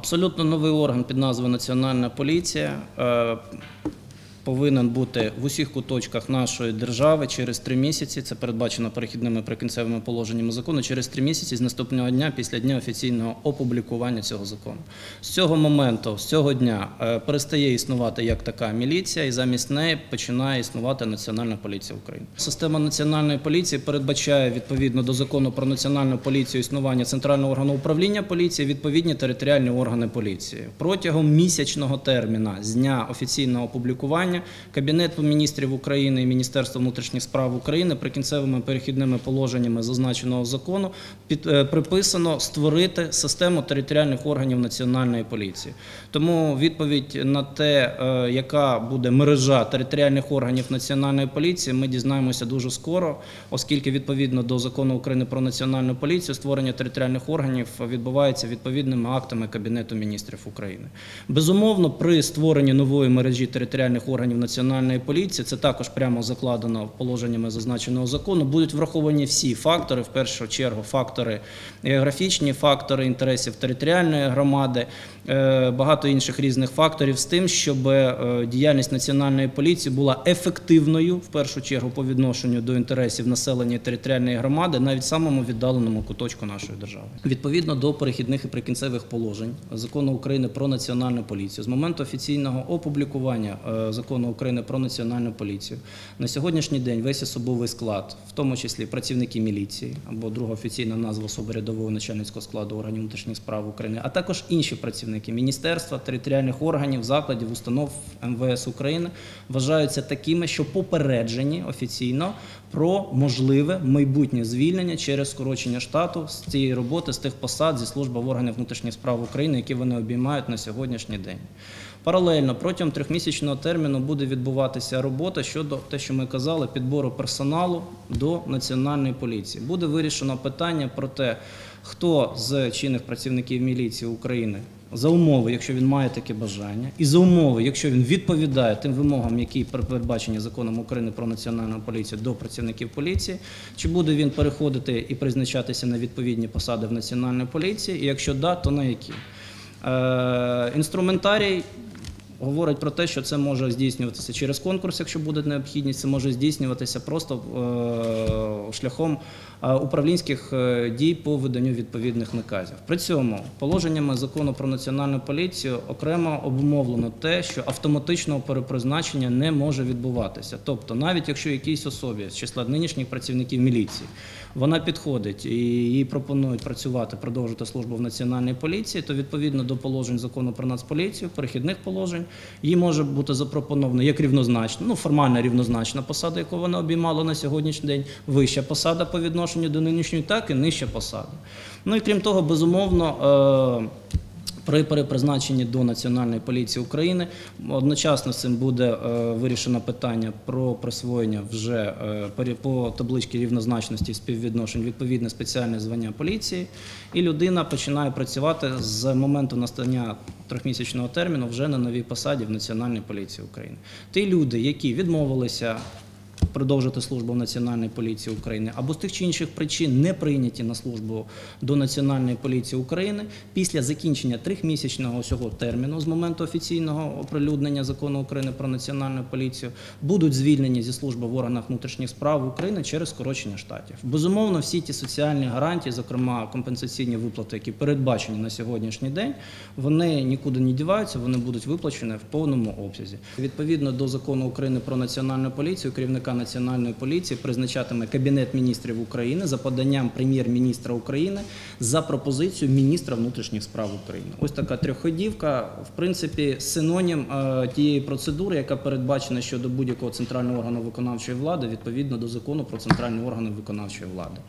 Абсолютно новий орган під назвою Національна поліція е, повинен бути в усіх куточках нашої держави через три місяці. Це передбачено перехідними прикінцевими положеннями закону. Через три місяці з наступного дня після дня офіційного опублікування цього закону. З цього моменту, з цього дня, е, перестає існувати як така міліція, і замість неї починає існувати Національна поліція України. Система національної поліції передбачає відповідно до закону про національну поліцію існування центрального органу управління поліції, відповідні територіальні органи поліції. Протягом місячного терміна з дня офіційного опублікування Кабінету міністрів України і Міністерство внутрішніх справ України прикінцевими перехідними положеннями зазначеного закону е, приписано створити систему територіальних органів національної поліції. Тому відповідь на те, е, яка буде мережа територіальних органів національної поліції, ми дізнаємося дуже скоро, оскільки відповідно до закону України про національну поліцію створення територіальних органів відбувається відповідними актами Кабінету міністрів України. Безумовно, при створенні нової мережі територіальних органів національної поліції, це також прямо закладено положеннями зазначеного закону, будуть враховані всі фактори, в першу чергу, фактори географічні, фактори інтересів територіальної громади, е, багато інших різних факторів з тим, щоб е, діяльність національної поліції була ефективною в першу чергу по відношенню до інтересів населення територіальної громади, навіть самому віддаленому куточку нашої держави. Відповідно до перехідних і прикінцевих положень закону України про національну поліцію, з моменту офіційного опублікування е, закону України про національну поліцію на сьогоднішній день весь особовий склад, в тому числі працівники міліції або друга офіційна назва особи рядового начальницького складу органів внутрішніх справ України, а також інші працівники міністерства, територіальних органів, закладів, установ МВС України вважаються такими, що попереджені офіційно про можливе майбутнє звільнення через скорочення штату з цієї роботи, з тих посад зі служби в органах внутрішніх справ України, які вони обіймають на сьогоднішній день. Паралельно протягом трьохмісячного терміну буде відбуватися робота щодо те, що ми казали, підбору персоналу до національної поліції. Буде вирішено питання про те, хто з чинних працівників міліції України. За умови, якщо він має таке бажання, і за умови, якщо він відповідає тим вимогам, які передбачені законом України про національну поліцію до працівників поліції, чи буде він переходити і призначатися на відповідні посади в національній поліції, і якщо да, то на які? Е, інструментарій говорить про те, що це може здійснюватися через конкурс, якщо буде необхідність, це може здійснюватися просто е, шляхом е, управлінських е, дій по виданню відповідних наказів. При цьому положеннями закону про національну поліцію окремо обумовлено те, що автоматичного перепризначення не може відбуватися. Тобто, навіть якщо якійсь особі з числа нинішніх працівників міліції вона підходить і їй пропонують працювати, продовжити службу в національній поліції, то відповідно до положень закону про нацполіцію, перехідних положень, їй може бути запропоновано як рівнозначна, ну формальна рівнозначна посада, яку вона обіймала на сьогоднішній день, вища посада по відношенню до нинішньої, так і нижча посада. Ну і крім того, безумовно. Е- при перепризначенні до Національної поліції України одночасно з цим буде е, вирішено питання про присвоєння вже е, по табличці рівнозначності співвідношень відповідне спеціальне звання поліції, і людина починає працювати з моменту настання трьохмісячного терміну вже на новій посаді в Національній поліції України. Ті люди, які відмовилися продовжити службу в Національній поліції України або з тих чи інших причин не прийняті на службу до Національної поліції України після закінчення трьохмісячного цього терміну з моменту офіційного оприлюднення закону України про національну поліцію будуть звільнені зі служби в органах внутрішніх справ України через скорочення штатів. Безумовно, всі ті соціальні гарантії, зокрема компенсаційні виплати, які передбачені на сьогоднішній день, вони нікуди не діваються, вони будуть виплачені в повному обсязі. Відповідно до закону України про національну поліцію, керівника національної поліції призначатиме Кабінет міністрів України за поданням прем'єр-міністра України за пропозицією міністра внутрішніх справ України. Ось така трьохходівка, в принципі, синонім е, тієї процедури, яка передбачена щодо будь-якого центрального органу виконавчої влади відповідно до закону про центральні органи виконавчої влади.